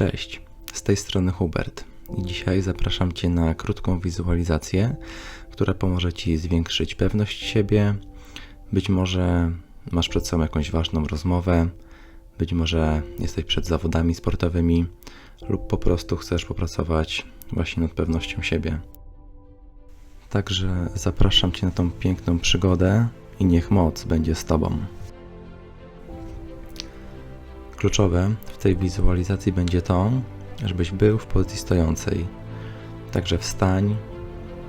Cześć, z tej strony Hubert dzisiaj zapraszam Cię na krótką wizualizację, która pomoże Ci zwiększyć pewność siebie. Być może masz przed sobą jakąś ważną rozmowę, być może jesteś przed zawodami sportowymi lub po prostu chcesz popracować właśnie nad pewnością siebie. Także zapraszam Cię na tą piękną przygodę i niech moc będzie z Tobą. Kluczowe w tej wizualizacji będzie to, żebyś był w pozycji stojącej. Także wstań,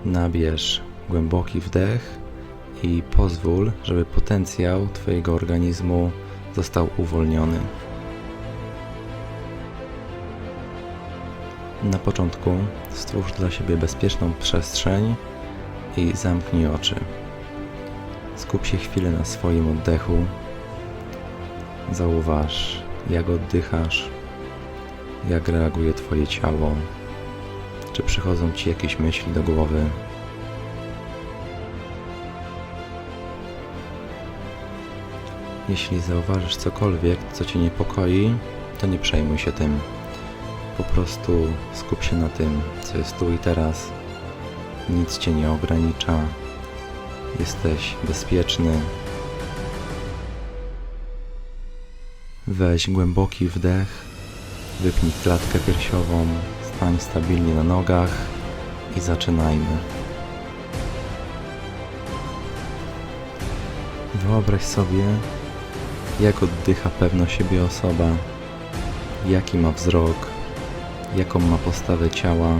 nabierz głęboki wdech i pozwól, żeby potencjał Twojego organizmu został uwolniony. Na początku stwórz dla siebie bezpieczną przestrzeń i zamknij oczy. Skup się chwilę na swoim oddechu. Zauważ, jak oddychasz, jak reaguje Twoje ciało, czy przychodzą Ci jakieś myśli do głowy. Jeśli zauważysz cokolwiek, co Cię niepokoi, to nie przejmuj się tym. Po prostu skup się na tym, co jest tu i teraz. Nic Cię nie ogranicza. Jesteś bezpieczny. Weź głęboki wdech, wypnij klatkę piersiową, stań stabilnie na nogach i zaczynajmy. Wyobraź sobie, jak oddycha pewna siebie osoba, jaki ma wzrok, jaką ma postawę ciała.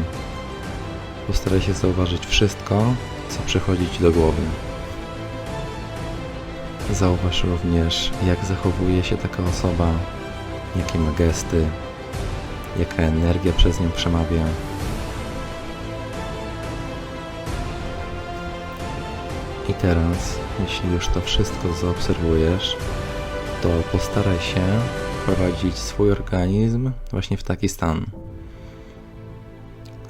Postaraj się zauważyć wszystko, co przychodzi Ci do głowy. Zauważ również, jak zachowuje się taka osoba, jakie ma gesty, jaka energia przez nią przemawia. I teraz, jeśli już to wszystko zaobserwujesz, to postaraj się wprowadzić swój organizm właśnie w taki stan.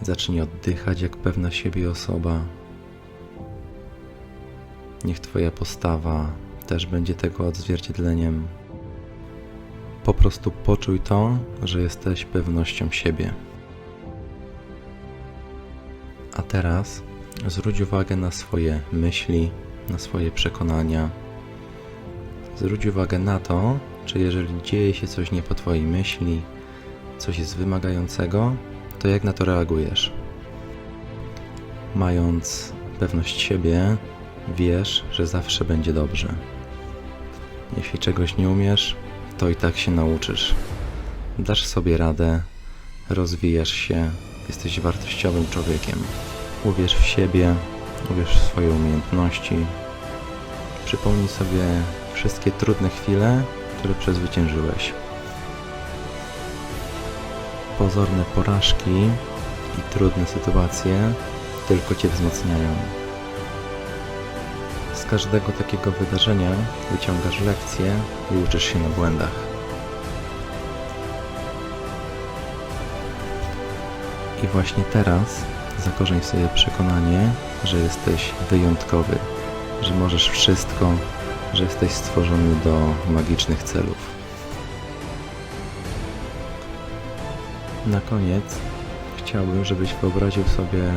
Zacznij oddychać jak pewna siebie osoba. Niech Twoja postawa też będzie tego odzwierciedleniem. Po prostu poczuj to, że jesteś pewnością siebie. A teraz zwróć uwagę na swoje myśli, na swoje przekonania. Zwróć uwagę na to, czy jeżeli dzieje się coś nie po Twojej myśli, coś jest wymagającego, to jak na to reagujesz. Mając pewność siebie, wiesz, że zawsze będzie dobrze. Jeśli czegoś nie umiesz, to i tak się nauczysz. Dasz sobie radę, rozwijasz się, jesteś wartościowym człowiekiem. Uwierz w siebie, uwierz w swoje umiejętności. Przypomnij sobie wszystkie trudne chwile, które przezwyciężyłeś. Pozorne porażki i trudne sytuacje tylko Cię wzmacniają. Każdego takiego wydarzenia wyciągasz lekcje i uczysz się na błędach. I właśnie teraz zakorzeń sobie przekonanie, że jesteś wyjątkowy, że możesz wszystko, że jesteś stworzony do magicznych celów. Na koniec chciałbym, żebyś wyobraził sobie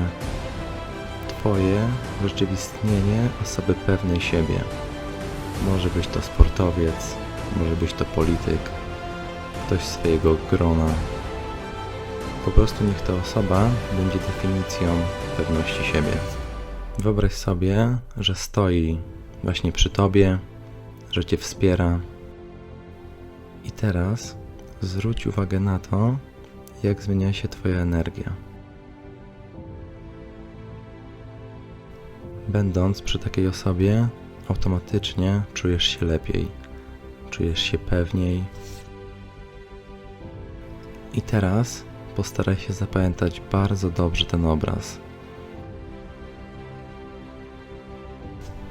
Twoje urzeczywistnienie osoby pewnej siebie. Może być to sportowiec, może być to polityk, ktoś swojego grona. Po prostu niech ta osoba będzie definicją pewności siebie. Wyobraź sobie, że stoi właśnie przy Tobie, że Cię wspiera. I teraz zwróć uwagę na to, jak zmienia się Twoja energia. Będąc przy takiej osobie, automatycznie czujesz się lepiej, czujesz się pewniej. I teraz postaraj się zapamiętać bardzo dobrze ten obraz.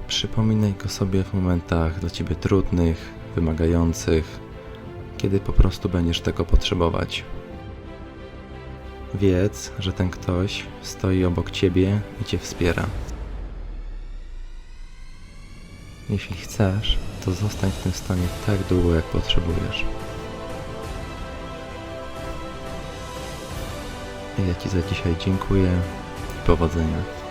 Przypominaj go sobie w momentach dla ciebie trudnych, wymagających, kiedy po prostu będziesz tego potrzebować. Wiedz, że ten ktoś stoi obok ciebie i cię wspiera. Jeśli chcesz, to zostań w tym stanie tak długo, jak potrzebujesz. Ja Ci za dzisiaj dziękuję i powodzenia.